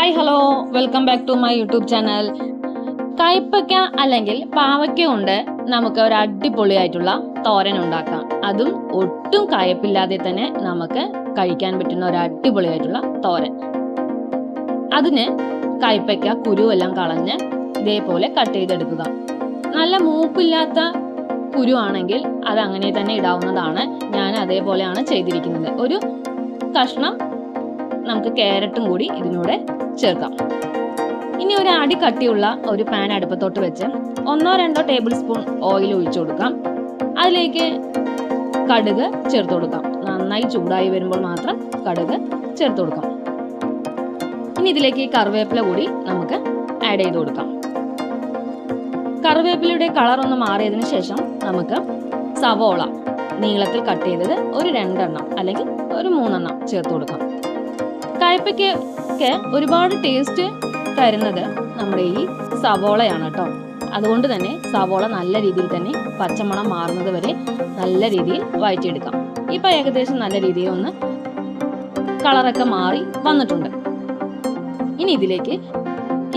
Hi hello welcome back to my YouTube channel കയ്പക്ക അല്ലെങ്കിൽ പാവയ്ക്ക കൊണ്ട് നമുക്ക് ഒരു അടിപൊളിയായിട്ടുള്ള തോരൻ ഉണ്ടാക്കാം. അതും ഒട്ടും കയ്പില്ലാതെ തന്നെ നമുക്ക് കഴിക്കാൻ പറ്റുന്ന ഒരു അടിപൊളിയായിട്ടുള്ള തോരൻ. അതിന് കയ്പയ്ക്ക കുരുവെല്ലാം കളഞ്ഞ് ഇതേപോലെ കട്ട് ചെയ്തെടുക്കുക. നല്ല മൂപ്പില്ലാത്ത കുരു ആണെങ്കിൽ അത് അങ്ങനെ തന്നെ ഇടാവുന്നതാണ് ഞാൻ അതേപോലെയാണ് ചെയ്തിരിക്കുന്നത്. ഒരു കഷ്ണം നമുക്ക് ക്യാരറ്റും കൂടി ഇതിനൂടെ ചേർക്കാം. ഇനി ഒരു അടി കട്ടിയുള്ള ഒരു പാൻ അടുപ്പത്തോട്ട് വെച്ച് ഒന്നോ രണ്ടോ ടേബിൾ സ്പൂൺ ഓയിൽ ഒഴിച്ചു കൊടുക്കാം. അതിലേക്ക് കടുക് ചേർത്ത് കൊടുക്കാം. നന്നായി ചൂടായി വരുമ്പോൾ മാത്രം കടുക് ചേർത്ത് കൊടുക്കാം. ഇനി ഇതിലേക്ക് കറിവേപ്പില കൂടി നമുക്ക് ആഡ് ചെയ്ത് കൊടുക്കാം. കറിവേപ്പിലയുടെ കളർ ഒന്ന് മാറിയതിന് ശേഷം നമുക്ക് സവോള നീളത്തിൽ കട്ട് ചെയ്തത് ഒരു രണ്ടെണ്ണം അല്ലെങ്കിൽ ഒരു മൂന്നെണ്ണം ചേർത്ത് കൊടുക്കാം. കയ്പയ്ക്കൊക്കെ ഒരുപാട് ടേസ്റ്റ് തരുന്നത് നമ്മുടെ ഈ സവോളയാണ് കേട്ടോ അതുകൊണ്ട് തന്നെ സവോള നല്ല രീതിയിൽ തന്നെ പച്ചമണം മാറുന്നത് വരെ നല്ല രീതിയിൽ വഴറ്റിയെടുക്കാം. ഇപ്പൊ ഏകദേശം നല്ല രീതിയിൽ ഒന്ന് കളറൊക്കെ മാറി വന്നിട്ടുണ്ട്. ഇനി ഇതിലേക്ക്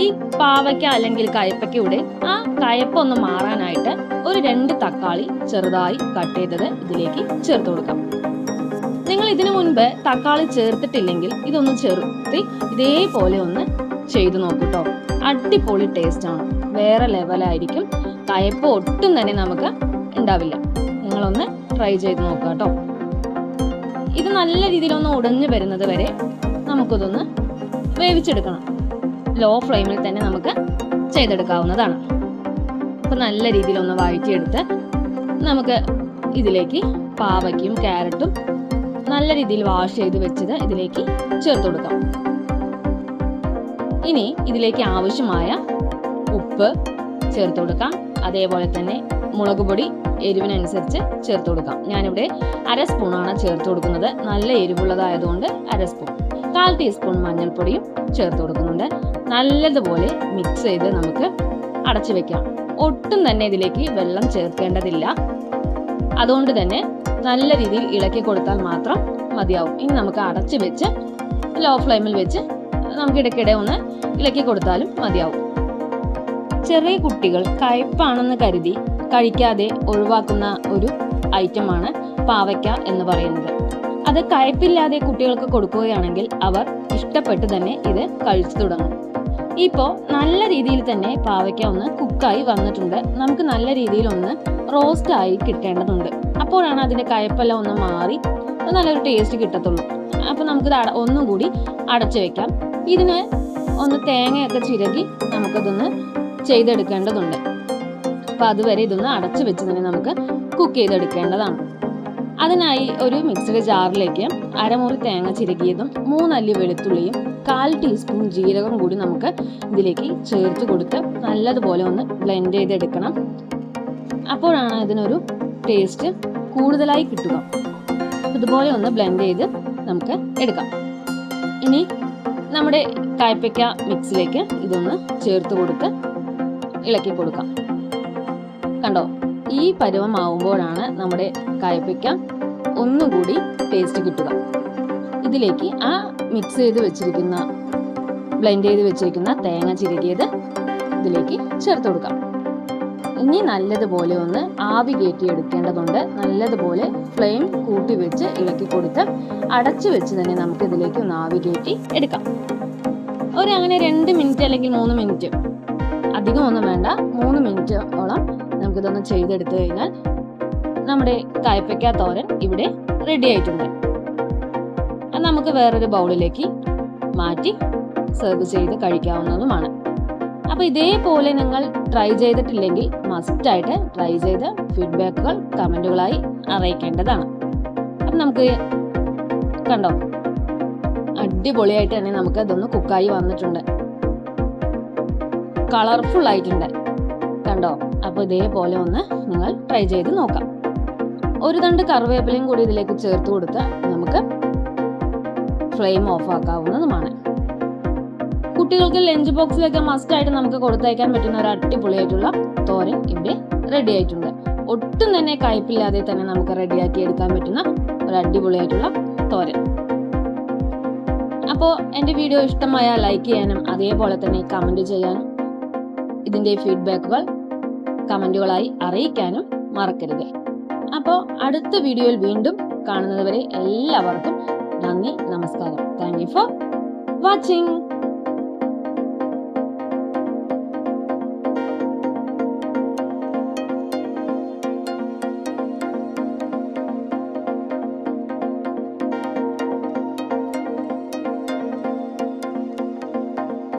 ഈ പാവയ്ക്ക അല്ലെങ്കിൽ കയ്പയ്ക്കയുടെ ആ കയപ്പ ഒന്ന് മാറാനായിട്ട് ഒരു രണ്ട് തക്കാളി ചെറുതായി കട്ട് ചെയ്തത് ഇതിലേക്ക് ചേർത്ത് കൊടുക്കാം. നിങ്ങൾ ഇതിനു മുൻപ് തക്കാളി ചേർത്തിട്ടില്ലെങ്കിൽ ഇതൊന്ന് ചേർത്തി ഇതേപോലെ ഒന്ന് ചെയ്തു നോക്കൂട്ടോ അടിപൊളി ടേസ്റ്റ് ആണ്. വേറെ ലെവലായിരിക്കും കയപ്പ് ഒട്ടും തന്നെ നമുക്ക് ഉണ്ടാവില്ല. നിങ്ങളൊന്ന് ട്രൈ ചെയ്ത് നോക്കുക കേട്ടോ ഇത് നല്ല രീതിയിൽ ഒന്ന് ഉടഞ്ഞു വരുന്നത് വരെ നമുക്കിതൊന്ന് വേവിച്ചെടുക്കണം. ലോ ഫ്ലെയിമിൽ തന്നെ നമുക്ക് ചെയ്തെടുക്കാവുന്നതാണ്. അപ്പം നല്ല രീതിയിൽ ഒന്ന് വഴറ്റിയെടുത്ത് നമുക്ക് ഇതിലേക്ക് പാവയ്ക്കും ക്യാരറ്റും നല്ല രീതിയിൽ വാഷ് ചെയ്ത് വെച്ചത് ഇതിലേക്ക് ചേർത്ത് കൊടുക്കാം. ഇനി ഇതിലേക്ക് ആവശ്യമായ ഉപ്പ് ചേർത്ത് കൊടുക്കാം. അതേപോലെ തന്നെ മുളക് പൊടി എരിവിനനുസരിച്ച് ചേർത്ത് കൊടുക്കാം. ഞാനിവിടെ അര സ്പൂണാണ് ചേർത്ത് കൊടുക്കുന്നത്. നല്ല എരിവുള്ളതായതുകൊണ്ട് അര സ്പൂൺ കാൽ ടീസ്പൂൺ മഞ്ഞൾപ്പൊടിയും ചേർത്ത് കൊടുക്കുന്നുണ്ട്. നല്ലതുപോലെ മിക്സ് ചെയ്ത് നമുക്ക് അടച്ചു വെക്കാം. ഒട്ടും തന്നെ ഇതിലേക്ക് വെള്ളം ചേർക്കേണ്ടതില്ല. അതുകൊണ്ട് തന്നെ നല്ല രീതിയിൽ ഇളക്കി കൊടുത്താൽ മാത്രം മതിയാവും. ഇനി നമുക്ക് അടച്ചു വെച്ച് ലോ ഫ്ലെയിമിൽ വെച്ച് നമുക്ക് ഇടയ്ക്കിടെ ഒന്ന് ഇളക്കി കൊടുത്താലും മതിയാവും. ചെറിയ കുട്ടികൾ കയ്പാണെന്ന് കരുതി കഴിക്കാതെ ഒഴിവാക്കുന്ന ഒരു ഐറ്റമാണ് പാവയ്ക്ക എന്ന് പറയുന്നത്. അത് കയ്പില്ലാതെ കുട്ടികൾക്ക് കൊടുക്കുകയാണെങ്കിൽ അവർ ഇഷ്ടപ്പെട്ട് തന്നെ ഇത് കഴിച്ചു തുടങ്ങും. ഇപ്പോൾ നല്ല രീതിയിൽ തന്നെ പാവയ്ക്ക ഒന്ന് കുക്കായി വന്നിട്ടുണ്ട്. നമുക്ക് നല്ല രീതിയിൽ ഒന്ന് റോസ്റ്റ് ആയി കിട്ടേണ്ടതുണ്ട്. അപ്പോഴാണ് അതിന്റെ കയപ്പെല്ലാം ഒന്ന് മാറി നല്ലൊരു ടേസ്റ്റ് കിട്ടത്തുള്ളൂ. അപ്പൊ നമുക്കിത് അട ഒന്നും കൂടി അടച്ചു വെക്കാം. ഇതിന് ഒന്ന് തേങ്ങയൊക്കെ ചിരകി നമുക്കതൊന്ന് ചെയ്തെടുക്കേണ്ടതുണ്ട്. അപ്പൊ അതുവരെ ഇതൊന്ന് അടച്ചു വെച്ച് തന്നെ നമുക്ക് കുക്ക് ചെയ്തെടുക്കേണ്ടതാണ്. അതിനായി ഒരു മിക്സഡ് ജാറിലേക്ക് അരമുറി തേങ്ങ ചിരകിയതും മൂന്നല്ലി വെളുത്തുള്ളിയും കാൽ ടീസ്പൂൺ ജീരകം കൂടി നമുക്ക് ഇതിലേക്ക് ചേർത്ത് കൊടുത്ത് നല്ലതുപോലെ ഒന്ന് ബ്ലെൻഡ് ചെയ്തെടുക്കണം. അപ്പോഴാണ് ഇതിനൊരു ടേസ്റ്റ് കൂടുതലായി കിട്ടുക. ഇതുപോലെ ഒന്ന് ബ്ലെൻഡ് ചെയ്ത് നമുക്ക് എടുക്കാം. ഇനി നമ്മുടെ കായ്പയ്ക്ക മിക്സിലേക്ക് ഇതൊന്ന് ചേർത്ത് കൊടുത്ത് ഇളക്കി കൊടുക്കാം. കണ്ടോ? ഈ പരുവമാവുമ്പോഴാണ് നമ്മുടെ കായ്പയ്ക്ക ഒന്നുകൂടി ടേസ്റ്റ് കിട്ടുക. ഇതിലേക്ക് ആ മിക്സ് ചെയ്ത് വെച്ചിരിക്കുന്ന ബ്ലെൻഡ് ചെയ്ത് വെച്ചിരിക്കുന്ന തേങ്ങ ചിരകിയത് ഇതിലേക്ക് ചേർത്ത് കൊടുക്കാം. ഇനി നല്ലതുപോലെ ഒന്ന് ആവി കയറ്റി എടുക്കേണ്ടതുണ്ട്. നല്ലതുപോലെ ഫ്ലെയിം കൂട്ടി വെച്ച് ഇളക്കി കൊടുത്ത് അടച്ചു വെച്ച് തന്നെ നമുക്ക് ഇതിലേക്ക് ഒന്ന് ആവി കയറ്റി എടുക്കാം. ഒരു അങ്ങനെ രണ്ട് മിനിറ്റ് അല്ലെങ്കിൽ മൂന്ന് മിനിറ്റ് അധികം ഒന്നും വേണ്ട. മൂന്ന് മിനിറ്റോളം നമുക്കിതൊന്ന് ചെയ്തെടുത്തു കഴിഞ്ഞാൽ നമ്മുടെ കായ്പയ്ക്ക തോരൻ ഇവിടെ റെഡി ആയിട്ടുണ്ട്. അത് നമുക്ക് വേറൊരു ബൗളിലേക്ക് മാറ്റി സെർവ് ചെയ്ത് കഴിക്കാവുന്നതുമാണ്. അപ്പോൾ ഇതേപോലെ നിങ്ങൾ ട്രൈ ചെയ്തിട്ടില്ലെങ്കിൽ മസ്റ്റായിട്ട് ട്രൈ ചെയ്ത് ഫീഡ്ബാക്കുകൾ കമന്റുകളായി അറിയിക്കേണ്ടതാണ്. അപ്പം നമുക്ക് കണ്ടോ? അടിപൊളിയായിട്ട് തന്നെ നമുക്ക് ഇതൊന്ന് കുക്കായി വന്നിട്ടുണ്ട്. കളർഫുൾ ആയിട്ടുണ്ട്. കണ്ടോ? അപ്പോൾ ഇതേപോലെ ഒന്ന് നിങ്ങൾ ട്രൈ ചെയ്ത് നോക്കാം. ഒരു തണ്ട് കറിവേപ്പിലയും കൂടി ഇതിലേക്ക് ചേർത്ത് കൊടുത്ത് നമുക്ക് ഫ്ലെയിം ഓഫ് ആക്കാവുന്നതുമാണ്. കുട്ടികൾക്ക് ലഞ്ച് ബോക്സിലൊക്കെ മസ്റ്റ് ആയിട്ട് നമുക്ക് കൊടുത്തയക്കാൻ പറ്റുന്ന ഒരു അടിപൊളിയായിട്ടുള്ള തോരൻ ഇവിടെ റെഡി ആയിട്ടുണ്ട്. ഒട്ടും തന്നെ കയ്പില്ലാതെ തന്നെ നമുക്ക് റെഡിയാക്കി എടുക്കാൻ പറ്റുന്ന ഒരു അടിപൊളിയായിട്ടുള്ള തോരൻ. അപ്പോൾ എന്റെ വീഡിയോ ഇഷ്ടമായ ലൈക്ക് ചെയ്യാനും അതേപോലെ തന്നെ കമന്റ് ചെയ്യാനും ഇതിന്റെ ഫീഡ്ബാക്കുകൾ കമന്റുകളായി അറിയിക്കാനും മറക്കരുത്. അപ്പോൾ അടുത്ത വീഡിയോയിൽ വീണ്ടും കാണുന്നതുവരെ എല്ലാവർക്കും നന്ദി നമസ്കാരം. Thank you for watching